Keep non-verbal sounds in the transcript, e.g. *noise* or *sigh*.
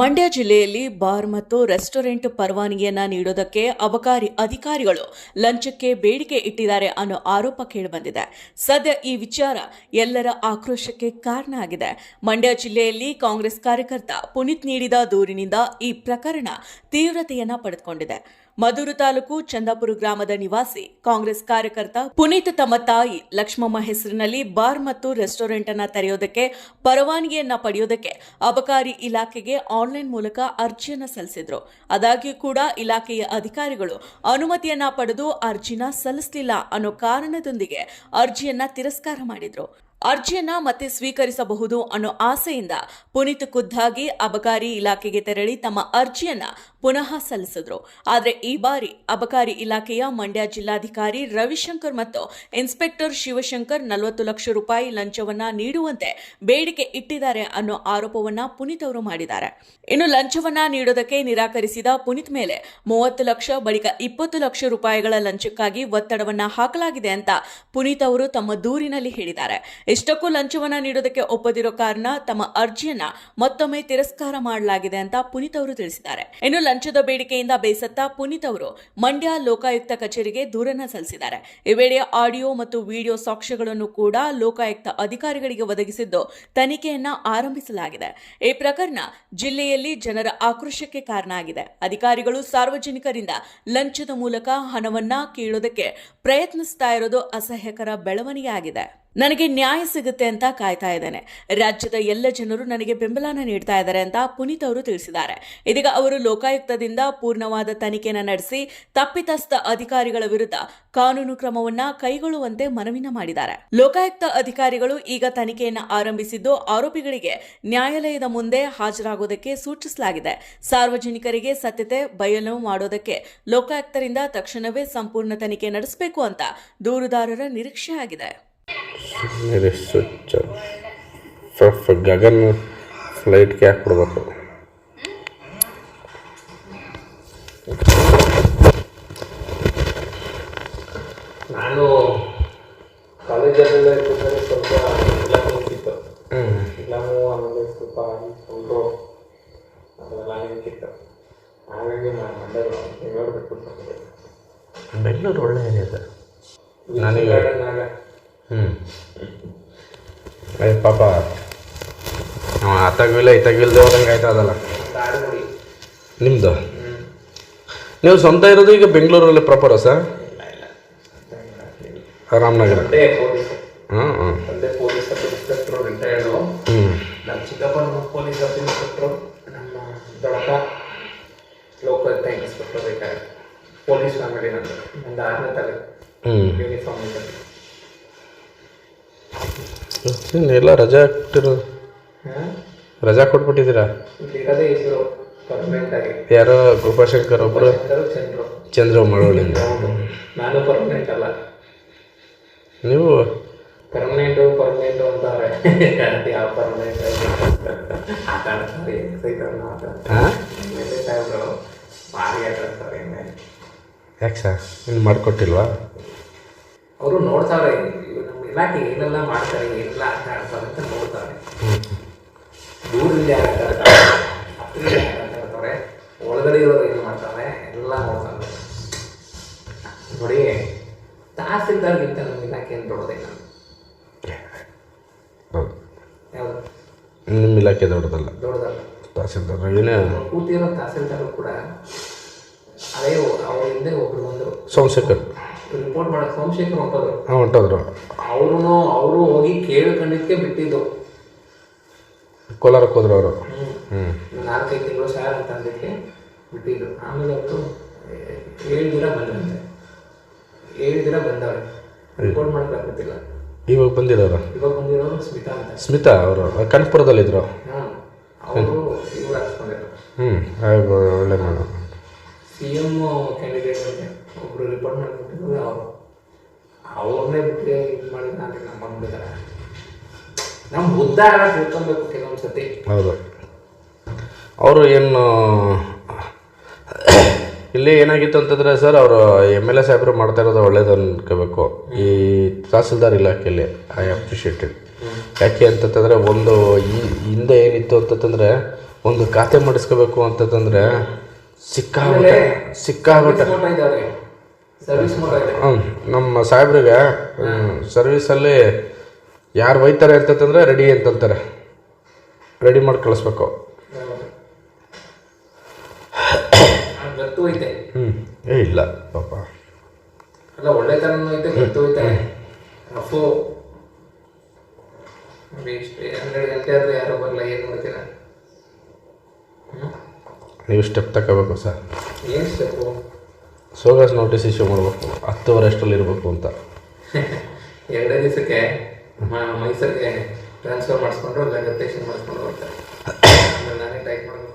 ಮಂಡ್ಯ ಜಿಲ್ಲೆಯಲ್ಲಿ ಬಾರ್ ಮತ್ತು ರೆಸ್ಟೋರೆಂಟ್ ಪರವಾನಗಿಯನ್ನು ನೀಡೋದಕ್ಕೆ ಅಬಕಾರಿ ಅಧಿಕಾರಿಗಳು ಲಂಚಕ್ಕೆ ಬೇಡಿಕೆ ಇಟ್ಟಿದ್ದಾರೆ ಅನ್ನೋ ಆರೋಪ ಕೇಳಿಬಂದಿದೆ. ಸದ್ಯ ಈ ವಿಚಾರ ಎಲ್ಲರ ಆಕ್ರೋಶಕ್ಕೆ ಕಾರಣ ಆಗಿದೆ. ಮಂಡ್ಯ ಜಿಲ್ಲೆಯಲ್ಲಿ ಕಾಂಗ್ರೆಸ್ ಕಾರ್ಯಕರ್ತ ಪುನೀತ್ ನೀಡಿದ ದೂರಿನಿಂದ ಈ ಪ್ರಕರಣ ತೀವ್ರತೆಯನ್ನ ಪಡೆದುಕೊಂಡಿದೆ. ಮಧುರು ತಾಲೂಕು ಚಂದಾಪುರ ಗ್ರಾಮದ ನಿವಾಸಿ, ಕಾಂಗ್ರೆಸ್ ಕಾರ್ಯಕರ್ತ ಪುನೀತ್ ತಮ್ಮ ತಾಯಿ ಲಕ್ಷ್ಮಮ್ಮ ಹೆಸರಿನಲ್ಲಿ ಬಾರ್ ಮತ್ತು ರೆಸ್ಟೋರೆಂಟ್ ಅನ್ನ ತೆರೆಯೋದಕ್ಕೆ, ಪರವಾನಗಿಯನ್ನ ಪಡೆಯೋದಕ್ಕೆ ಅಬಕಾರಿ ಇಲಾಖೆಗೆ ಆನ್ಲೈನ್ ಮೂಲಕ ಅರ್ಜಿಯನ್ನ ಸಲ್ಲಿಸಿದ್ರು. ಆದಾಗ್ಯೂ ಕೂಡ ಇಲಾಖೆಯ ಅಧಿಕಾರಿಗಳು ಅನುಮತಿಯನ್ನ ಪಡೆದು ಅರ್ಜಿನ ಸಲ್ಲಿಸಲಿಲ್ಲ ಅನ್ನೋ ಕಾರಣದೊಂದಿಗೆ ಅರ್ಜಿಯನ್ನ ತಿರಸ್ಕಾರ ಮಾಡಿದ್ರು. ಅರ್ಜಿಯನ್ನ ಮತ್ತೆ ಸ್ವೀಕರಿಸಬಹುದು ಅನ್ನೋ ಆಸೆಯಿಂದ ಪುನೀತ್ ಖುದ್ದಾಗಿ ಅಬಕಾರಿ ಇಲಾಖೆಗೆ ತೆರಳಿ ತಮ್ಮ ಅರ್ಜಿಯನ್ನ ಪುನಃ ಸಲ್ಲಿಸಿದ್ರು. ಆದರೆ ಈ ಬಾರಿ ಅಬಕಾರಿ ಇಲಾಖೆಯ ಮಂಡ್ಯ ಜಿಲ್ಲಾಧಿಕಾರಿ ರವಿಶಂಕರ್ ಮತ್ತು ಇನ್ಸ್ಪೆಕ್ಟರ್ ಶಿವಶಂಕರ್ ನಲವತ್ತು ಲಕ್ಷ ರೂಪಾಯಿ ಲಂಚವನ್ನ ನೀಡುವಂತೆ ಬೇಡಿಕೆ ಇಟ್ಟಿದ್ದಾರೆ ಅನ್ನೋ ಆರೋಪವನ್ನ ಪುನೀತ್ ಅವರು ಮಾಡಿದ್ದಾರೆ. ಇನ್ನು ಲಂಚವನ್ನ ನೀಡೋದಕ್ಕೆ ನಿರಾಕರಿಸಿದ ಪುನೀತ್ ಮೇಲೆ ಮೂವತ್ತು ಲಕ್ಷ, ಬಳಿಕ ಇಪ್ಪತ್ತು ಲಕ್ಷ ರೂಪಾಯಿಗಳ ಲಂಚಕ್ಕಾಗಿ ಒತ್ತಡವನ್ನ ಹಾಕಲಾಗಿದೆ ಅಂತ ಪುನೀತ್ ಅವರು ತಮ್ಮ ದೂರಿನಲ್ಲಿ ಹೇಳಿದ್ದಾರೆ. ಇಷ್ಟಕ್ಕೂ ಲಂಚವನ್ನ ನೀಡೋದಕ್ಕೆ ಒಪ್ಪದಿರೋ ಕಾರಣ ತಮ್ಮ ಅರ್ಜಿಯನ್ನ ಮತ್ತೊಮ್ಮೆ ತಿರಸ್ಕಾರ ಮಾಡಲಾಗಿದೆ ಅಂತ ಪುನೀತ್ ಅವರು ತಿಳಿಸಿದ್ದಾರೆ. ಇನ್ನು ಲಂಚದ ಬೇಡಿಕೆಯಿಂದ ಬೇಸತ್ತ ಪುನೀತ್ ಅವರು ಮಂಡ್ಯ ಲೋಕಾಯುಕ್ತ ಕಚೇರಿಗೆ ದೂರನ್ನ ಸಲ್ಲಿಸಿದ್ದಾರೆ. ಈ ವೇಳೆ ಆಡಿಯೋ ಮತ್ತು ವಿಡಿಯೋ ಸಾಕ್ಷ್ಯಗಳನ್ನು ಕೂಡ ಲೋಕಾಯುಕ್ತ ಅಧಿಕಾರಿಗಳಿಗೆ ಒದಗಿಸಿದ್ದು ತನಿಖೆಯನ್ನ ಆರಂಭಿಸಲಾಗಿದೆ. ಈ ಪ್ರಕರಣ ಜಿಲ್ಲೆಯಲ್ಲಿ ಜನರ ಆಕ್ರೋಶಕ್ಕೆ ಕಾರಣ ಆಗಿದೆ. ಅಧಿಕಾರಿಗಳು ಸಾರ್ವಜನಿಕರಿಂದ ಲಂಚದ ಮೂಲಕ ಹಣವನ್ನ ಕೀಳೋದಕ್ಕೆ ಪ್ರಯತ್ನಿಸ್ತಾ ಇರೋದು ಅಸಹ್ಯಕರ ಬೆಳವಣಿಗೆ ಆಗಿದೆ. ನನಗೆ ನ್ಯಾಯ ಸಿಗುತ್ತೆ ಅಂತ ಕಾಯ್ತಾ ಇದ್ದೇನೆ. ರಾಜ್ಯದ ಎಲ್ಲ ಜನರು ನನಗೆ ಬೆಂಬಲನ ನೀಡ್ತಾ ಇದ್ದಾರೆ ಅಂತ ಪುನೀತ್ ಅವರು ತಿಳಿಸಿದ್ದಾರೆ. ಇದೀಗ ಅವರು ಲೋಕಾಯುಕ್ತದಿಂದ ಪೂರ್ಣವಾದ ತನಿಖೆನ ನಡೆಸಿ ತಪ್ಪಿತಸ್ಥ ಅಧಿಕಾರಿಗಳ ವಿರುದ್ಧ ಕಾನೂನು ಕ್ರಮವನ್ನ ಕೈಗೊಳ್ಳುವಂತೆ ಮನವಿನ ಮಾಡಿದ್ದಾರೆ. ಲೋಕಾಯುಕ್ತ ಅಧಿಕಾರಿಗಳು ಈಗ ತನಿಖೆಯನ್ನು ಆರಂಭಿಸಿದ್ದು ಆರೋಪಿಗಳಿಗೆ ನ್ಯಾಯಾಲಯದ ಮುಂದೆ ಹಾಜರಾಗುವುದಕ್ಕೆ ಸೂಚಿಸಲಾಗಿದೆ. ಸಾರ್ವಜನಿಕರಿಗೆ ಸತ್ಯತೆ ಬಯಲು ಮಾಡೋದಕ್ಕೆ ಲೋಕಾಯುಕ್ತರಿಂದ ತಕ್ಷಣವೇ ಸಂಪೂರ್ಣ ತನಿಖೆ ನಡೆಸಬೇಕು ಅಂತ ದೂರುದಾರರ ನಿರೀಕ್ಷೆ ಸುಮ್ಮನೆ ಸ್ವಿಚ್ ಫ್ ಗಗನ್ ಫ್ಲೈಟ್ಗೆ ಹಾಕ್ಬಿಡ್ಬೇಕು. ನಾನು ಕಾಲೇಜಲ್ಲಿ ಸ್ವಲ್ಪ ಇತ್ತು ಎಲ್ಲವೂ ಆಮೇಲೆ ಸ್ವಲ್ಪ ಸೌಂಡು ಅದೆಲ್ಲ ನಿಂತಿತ್ತು ಹಾಗಾಗಿ ನಾನು ಬೆಂಗಳೂರು ಬೆಂಗಳೂರು ಒಳ್ಳೆ ಏರಿಯಾ ಸರ್. ನನಗೆ ಹ್ಞೂ ಅಯ್ಯ ಪಾಪ. ಅವ ಅತ್ತಾಗಿಲ್ಲ ಇತ್ತಾಗಿಲ್ದೆ ಹೋದಂಗೆ ಆಯ್ತದಲ್ಲ ನಿಮ್ಮದು ನೀವು ಸ್ವಂತ ಇರೋದು ಈಗ ಬೆಂಗಳೂರಲ್ಲಿ ಪ್ರಾಪರ ಸರ್? ರಾಮನಗರ. ಹಾಂ ಹಾಂ ಹ್ಞೂ ನಮ್ಮ ಚಿಕ್ಕಪ್ಪನ ಪೊಲೀಸ್ ಸಬ್ ಇನ್ಸ್ಪೆಕ್ಟ್ರು. ನಮ್ಮ ದೊಡ್ಡಪ್ಪ time inspector retired police family ನಂದು ನಂದು ಆರನೇ ತಲೆ ಹ್ಞೂ ಯೂನಿಫಾರ್ಮ್ ಇದೆ ಎಲ್ಲ ರಜಾ ಕೊಟ್ಟಿರೋ ಹಾಂ ರಜಾ ಕೊಟ್ಬಿಟ್ಟಿದ್ದೀರಾ? ಇಲ್ಲಿ ಪರ್ಮನೆಂಟ್ ಆಗಿ. ಯಾರೋ ಗೋಪಾಶಂಕರ್ ಒಬ್ಬರು ಚಂದ್ರು. ಚಂದ್ರ ಮಳವಳ್ಳಿಯಿಂದ. ನಾನು ಪರ್ಮನೆಂಟ್ ಅಲ್ಲ. ನೀವು? ಪರ್ಮನೆಂಟು ಪರ್ಮನೆಂಟು ಅಂತಾರೆ. ಅದು ಯಾವ ಪರ್ಮನೆಂಟ್ ಹಾಂ? ಸಾಹೇಬ್ರು ಭಾರಿ ಯಾಕೆ ಸರ್ ಇನ್ನು ಮಾಡಿಕೊಟ್ಟಿಲ್ವಾ? ಅವರು ನೋಡ್ತಾರೆ ಇಲಾಖೆ ಏನೆಲ್ಲ ಮಾಡ್ತಾರೆ ಎಲ್ಲ ಆಟ ಆಡ್ತಾರೆ ಅಂತ ನೋಡ್ತಾರೆ. ದೂರದಿಂದ ಯಾರು ಆಟ ಆಡ್ತಾರೆ ಹತ್ತಿರ ಯಾರು ಆಟ ಆಡ್ತಾರೆ ಒಳಗಡೆ ಇರೋರು ಏನು ಮಾಡ್ತಾರೆ? ಎಲ್ಲ ನೋಡ್ತಾರೆ. ನೋಡಿ ತಹಸೀಲ್ದಾರ್ಗಿಂತ ನಮ್ಮ ಇಲಾಖೆ ಏನು ದೊಡ್ಡದಿಲ್ಲ. ಯಾವುದು? ನಿಮ್ಮ ಇಲಾಖೆ ದೊಡ್ಡದಲ್ಲ. ದೊಡ್ಡದಲ್ಲ. ತಹಸೀಲ್ದಾರ್ ಏನೇ ಕೂತಿರೋ ತಹಸೀಲ್ದಾರ್ ಕೂಡ ಅದೇ ಅವ್ರ ಹಿಂದೆ ಒಬ್ರು ಬಂದರು ಸೋಮಶೇಖರ್. ರಿಪೋರ್ಟ್ ಮಾಡಕ್ಕೆ ಸೋಮಶೇಖರ್ ಹೊಂಟೋದ್ರು. ಹಾಂ ಹೊಂಟೋದ್ರು. ಅವರು ಅವರು ಹೋಗಿ ಕೇಳ್ಕೊಂಡಿದ್ದಕ್ಕೆ ಬಿಟ್ಟಿದ್ದು. ಕೋಲಾರಕ್ಕೆ ಹೋದ್ರು ಅವರು. ಹ್ಞೂ ನಾಲ್ಕೈದು ತಿಂಗಳು ಸಾರ್ ಅಂತ ಅಂದಕ್ಕೆ ಬಿಟ್ಟಿದ್ದು. ಆಮೇಲೆ ಅವರು ಏಳು ದಿನ ಬಂದಂತೆ ಏಳು ದಿನ ಬಂದವ್ರೆ. ರಿಪೋರ್ಟ್ ಮಾಡಕ್ಕೆ ಗೊತ್ತಿಲ್ಲ ಇವಾಗ ಬಂದಿರೋರು? ಇವಾಗ ಬಂದಿರೋರು ಸ್ಮಿತಾ ಅಂತ. ಸ್ಮಿತಾ ಅವರು ಕನಕಪುರದಲ್ಲಿದ್ದರು ಹಾಂ ಅವರು ಇವ್ರು ಹಾಕ್ಸ್ಕೊಂಡಿದ್ರು ಹ್ಞೂ ಒಳ್ಳೆ ಮಾಡು. ಸಿ ಎಂ ಕ್ಯಾಂಡಿಡೇಟ್ ಅಂತೆ ಒಬ್ರು ರಿಪೋರ್ಟ್ ಮಾಡಿಬಿಟ್ಟಿದ್ರು ಅವರು. ಅವ್ರನ್ನೇ ಬಿಟ್ಟರೆ ಇದು ಮಾಡಿ ನಾನು ನಮ್ಮ ಬಂದ್ಬಿಡ್ತಾರೆ ನಮ್ಮ ಉದ್ಧಾರ ತಿಳ್ಕೊಬೇಕು ಕೆಲವೊಂದು ಸತಿ ಹೌದು. ಅವರು ಏನು ಇಲ್ಲಿ ಏನಾಗಿತ್ತು ಅಂತಂದರೆ ಸರ್ ಅವರು ಎಂ ಎಲ್ ಎ ಸಾಹೇಬರು ಮಾಡ್ತಾ ಇರೋದು ಒಳ್ಳೇದು ಅನ್ಕೋಬೇಕು. ಈ ತಹಸೀಲ್ದಾರ್ ಇಲಾಖೆಯಲ್ಲಿ ಐ ಅಪ್ರಿಷಿಯೇಟೆಡ್ ಯಾಕೆ ಅಂತಂತಂದರೆ ಒಂದು ಈ ಹಿಂದೆ ಏನಿತ್ತು ಅಂತಂತಂದರೆ ಒಂದು ಖಾತೆ ಮಾಡಿಸ್ಕೋಬೇಕು ಅಂತಂದ್ರೆ ಸಿಕ್ಕಾಬಿಟ್ಟೆ ಸಿಕ್ಕಾಬಿಟ್ಟೆ ನಮ್ಮ ಸಾಹೇಬ್ರಿಗೆ ಸರ್ವಿಸಲ್ಲಿ ಯಾರು ಒಯ್ತಾರೆ ಇರ್ತೈತಂದ್ರೆ ರೆಡಿ ಅಂತಂತಾರೆ. ರೆಡಿ ಮಾಡಿ ಕಳಿಸ್ಬೇಕು. ಅದು ಗತ್ತು ಐತೆ. ಹ್ಞೂ ಏ ಇಲ್ಲ ಪಾಪ. ಅಲ್ಲ ಐತೆ ಗತ್ತು ಐತೆ. ರಫು ನೋಡಿ ಇಷ್ಟೇ ಹನ್ನೆರಡು ಗಂಟೆ ಆದ್ರೆ ಯಾರು ಬರಲ್ಲ ಏನು ಮಾಡ್ತೀರಾ? ನೀವು ಸ್ಟೆಪ್ ತಗೋಬೇಕು ಸರ್ ಏನು ಸ್ಟೆಪ್ಪು ಸೋಗಾಸ್ ನೋಟಿಸ್ ಇಶ್ಯೂ ಮಾಡಬೇಕು. ಹತ್ತುವರೆ ಅಷ್ಟರಲ್ಲಿ ಇರಬೇಕು ಅಂತ. *laughs* ಎರಡೇ ದಿವಸಕ್ಕೆ ಮೈಸೂರಿಗೆ ಟ್ರಾನ್ಸ್ಫರ್ ಮಾಡಿಸ್ಕೊಂಡು ಲಗತ್ತೇಷನ್ ಮಾಡಿಸ್ಕೊಂಡು ಹೋಗ್ತಾರೆ. ಆಮೇಲೆ ನಾನೇ ಟೈಪ್ ಮಾಡಬೇಕು.